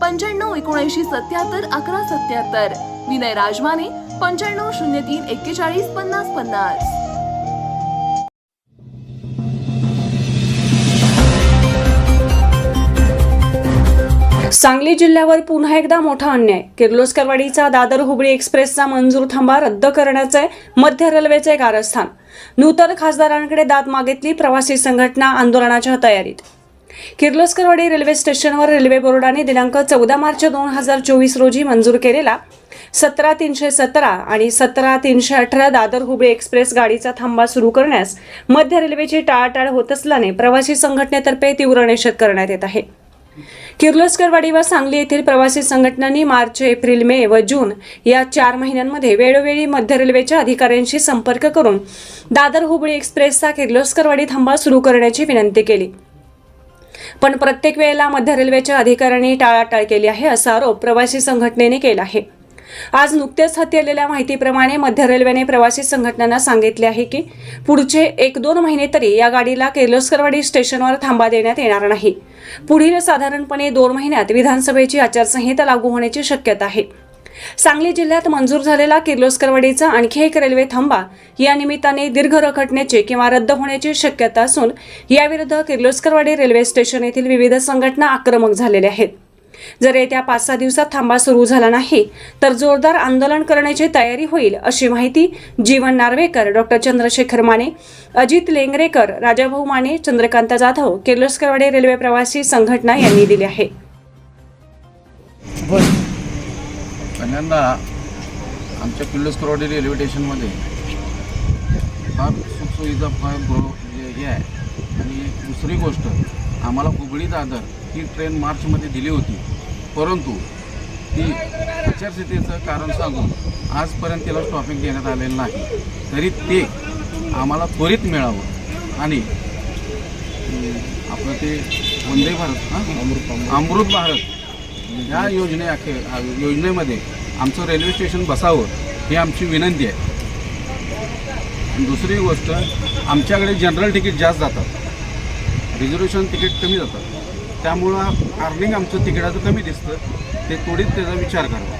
पंच्याण्णव एकोणऐंशी सत्याहत्तर अकरा सत्याहत्तर. विनय राजमाने पंच्याण्णव शून्य तीन एक्केचाळीस पन्नास पन्नास. सांगली जिल्ह्यावर पुन्हा एकदा मोठा अन्याय. किर्लोस्करवाडीचा दादर हुबळी एक्सप्रेसचा मंजूर थांबा रद्द करण्याचे मध्य रेल्वेचे कारस्थान. नूतन खासदारांकडे दाद मागितली प्रवासी संघटना आंदोलनाच्या तयारीत. किर्लोस्करवाडी रेल्वे स्टेशनवर रेल्वे बोर्डाने दिनांक चौदा मार्च दोन हजार चोवीस रोजी मंजूर केलेला सतरा तीनशे सतरा आणि सतरा तीनशे अठरा दादर हुबळी एक्सप्रेस गाडीचा थांबा सुरू करण्यास मध्य रेल्वेची टाळाटाळ होत असल्याने प्रवासी संघटनेतर्फे तीव्र निषेध करण्यात येत आहे. किर्लोस्करवाडी व सांगली येथील प्रवासी संघटनांनी मार्च एप्रिल मे व जून या चार महिन्यांमध्ये वेळोवेळी मध्य रेल्वेच्या अधिकाऱ्यांशी संपर्क करून दादर हुबळी एक्सप्रेसचा किर्लोस्करवाडी थांबा सुरू करण्याची विनंती केली. पण प्रत्येक वेळेला मध्य रेल्वेच्या अधिकाऱ्यांनी टाळाटाळ केली आहे असा आरोप प्रवासी संघटनेने केला आहे. आज नुकत्याच हाती आलेल्या माहितीप्रमाणे मध्य रेल्वेने प्रवासी संघटनांना सांगितले आहे की पुढचे एक दोन महिने तरी या गाडीला किर्लोस्करवाडी स्टेशनवर थांबा देण्यात येणार नाही. पुढील साधारणपणे दोन महिन्यात विधानसभेची आचारसंहिता लागू होण्याची शक्यता आहे. सांगली जिल्ह्यात मंजूर झालेला किर्लोस्करवाडीचा आणखी एक रेल्वे थांबा. या निमित्ताने दीर्घ रखडण्याची किंवा रद्द होण्याची शक्यता असून याविरुद्ध किर्लोस्करवाडी रेल्वे स्टेशन येथील विविध संघटना आक्रमक झालेल्या आहेत. जर येत्या पाच सहा दिवसात थांबा सुरू झाला नाही तर जोरदार आंदोलन करण्याची तयारी होईल अशी माहिती जीवन नार्वेकर डॉक्टर चंद्रशेखर माने अजित लेंगरेकर राजाभाऊ माने चंद्रकांत जाधव किर्लोस्करवाडी रेल्वे प्रवासी संघटना यांनी दिली आहे. पहिल्यांदा आमच्या किल्लोस्करवाडी रेल्वे स्टेशनमध्ये फार सुखसुविधा फार गृह म्हणजे हे आहे. आणि दुसरी गोष्ट आम्हाला हुबळी दादर ही ट्रेन मार्चमध्ये दिली होती. परंतु ती आचारसंहितेचं कारण सांगून आजपर्यंत तिला स्टॉपिंग देण्यात आलेलं नाही. तरी ते आम्हाला त्वरित मिळावं. आणि आपलं ते वंदे भारत हां? अमृत भारत या योजने अखे योजनेमध्ये आमचं रेल्वे स्टेशन बसावं ही आमची विनंती आहे. दुसरी गोष्ट आमच्याकडे जनरल तिकीट जास्त जातात. रिझर्वेशन तिकीट कमी जातात. त्यामुळं अर्निंग आमचं तिकिटाचं कमी दिसतं. ते थोडीच त्याचा विचार करावा.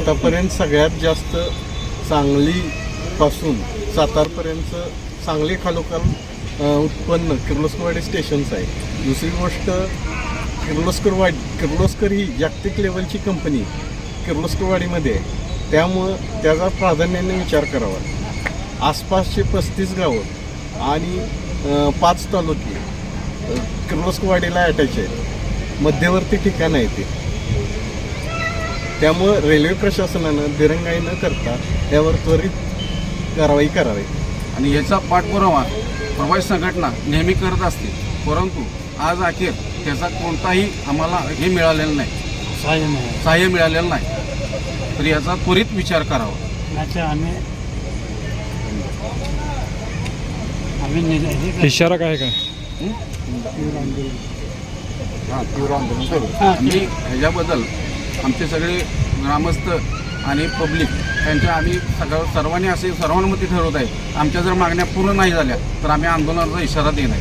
आतापर्यंत सगळ्यात जास्त सांगलीपासून सातारपर्यंत सांगली खालोखाल उत्पन्न किर्लोस्करवाडी स्टेशनचं आहे. दुसरी गोष्ट किर्लोस्करवाडी किर्लोस्कर ही जागतिक लेवलची कंपनी किर्लोस्करवाडीमध्ये. आहे त्यामुळं त्याचा प्राधान्याने विचार करावा. आसपासचे पस्तीस गावं आणि पाच तालुके अ, किर्लोस्करवाडीला अटॅच आहेत. मध्यवर्ती ठिकाण आहे ते. त्यामुळं रेल्वे प्रशासनानं दिरंगाई न करता त्यावर त्वरित कारवाई करावी. आणि याचा पाठपुरावा प्रवासी संघटना नेहमी करत असते. परंतु आज अखेर त्याचा कोणताही आम्हाला हे मिळालेलं नाही. सहाय्य मिळालेलं नाही. तर याचा त्वरित विचार करावा. अच्छा आम्ही हे इशारा काय काय हा, आम्ही ह्याच्याबद्दल आमचे सगळे ग्रामस्थ आणि पब्लिक यांच्या आम्ही सगळं सर्वांनी असे सर्वानुमती ठरवत आहे. आमच्या जर मागण्या पूर्ण नाही झाल्या तर आम्ही आंदोलनाचा इशारा देणार